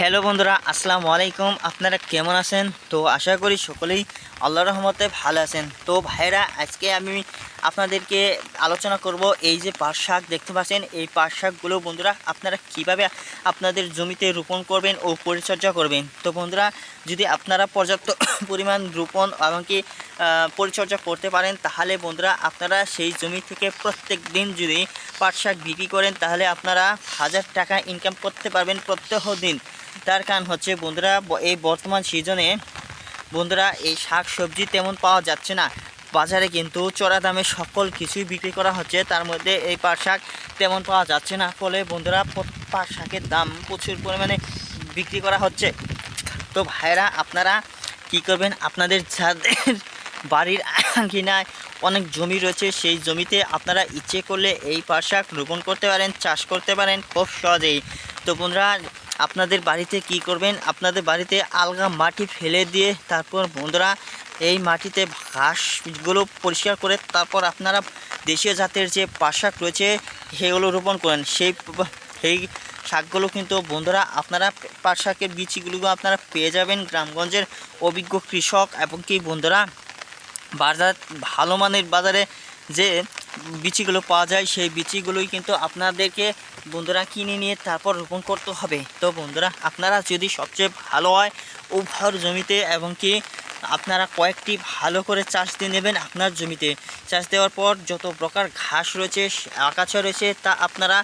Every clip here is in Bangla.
হ্যালো বন্ধুরা, আসসালামু আলাইকুম। আপনারা কেমন আছেন? তো আশা করি সকলেই আল্লাহ রহমতে ভালো আছেন। তো ভাইরা আজকে আমি আপনাদেরকে আলোচনা করব এই যে পাট শাক, দেখতে পাচ্ছেন? এই পাট শাকগুলো বন্ধুরা, আপনারা কীভাবে আপনাদের জমিতে রোপণ করবেন ও পরিচর্যা করবেন? তো বন্ধুরা, যদি আপনারা পর্যাপ্ত পরিমাণ রোপণ এমনকি পরিচর্যা করতে পারেন, তাহলে বন্ধুরা আপনারা সেই জমি থেকে প্রত্যেক দিন যদি পাট শাক বিক্রি করেন, তাহলে আপনারা হাজার টাকা ইনকাম করতে পারবেন প্রত্যেক দিন। তার কারণ হচ্ছে বন্ধুরা এই বর্তমান সিজনে বন্ধুরা এই শাক সবজি তেমন পাওয়া যাচ্ছে না। বাজারে কিন্তু চড়া দামে সকল কিছুই বিক্রি করা হচ্ছে, তার মধ্যে এই পাট শাক তেমন পাওয়া যাচ্ছে না, ফলে বন্ধুরা পাট শাকের দাম প্রচুর পরিমাণে বিক্রি করা হচ্ছে। তো ভাইরা আপনারা কি করবেন? আপনাদের যাদের বাড়ির আঙিনায় অনেক জমি রয়েছে, সেই জমিতে আপনারা ইচ্ছে করলে এই পাট শাক রোপণ করতে পারেন, চাষ করতে পারেন খুব সহজেই। তো বন্ধুরা, আপনাদের বাড়িতে কি করবেন? আপনাদের বাড়িতে আলগা মাটি ফেলে দিয়ে তারপর বন্ধুরা, এই মাটিতে ঘাসগুলো পরিষ্কার করে তারপর আপনারা দেশীয় জাতের যে পাট শাক রয়েছে, সেগুলো রোপণ করেন। সেই সেই শাকগুলো কিন্তু বন্ধুরা, আপনারা পাট শাকের বীজগুলো আপনারা পেয়ে যাবেন গ্রামগঞ্জের অভিজ্ঞ কৃষক এবং কি বন্ধুরা বাজার ভালো মানের বাজারে যে বিচিগুলো পাওয়া যায়, সেই বিচিগুলোই কিন্তু আপনাদেরকে বন্ধুরা কিনে নিয়ে তারপর রোপণ করতে হবে। তো বন্ধুরা, আপনারা যদি সবচেয়ে ভালো হয় উভর জমিতে এবং কি আপনারা কয়েকটি ভালো করে চাষ দিয়ে নেবেন আপনার জমিতে, চাষ দেওয়ার পর যত প্রকার ঘাস রয়েছে, আগাছা রয়েছে, তা আপনারা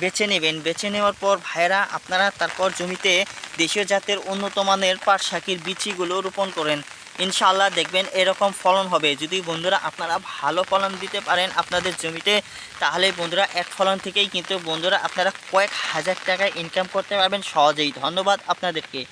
বেছে নেবেন। বেছে নেওয়ার পর ভাইরা আপনারা তারপর জমিতে দেশীয় জাতের উন্নত মানের পাট শাকের বিচিগুলো রোপণ করেন। ইনশাআল্লাহ দেখবেন এরকম ফলন হবে। যদি বন্ধুরা আপনারা ভালো ফলন দিতে পারেন আপনাদের জমিতে, তাহলে বন্ধুরা এক ফলন থেকেই কিন্তু বন্ধুরা আপনারা কয়েক হাজার টাকা ইনকাম করতে পারবেন। সহজেই। ধন্যবাদ আপনাদেরকে।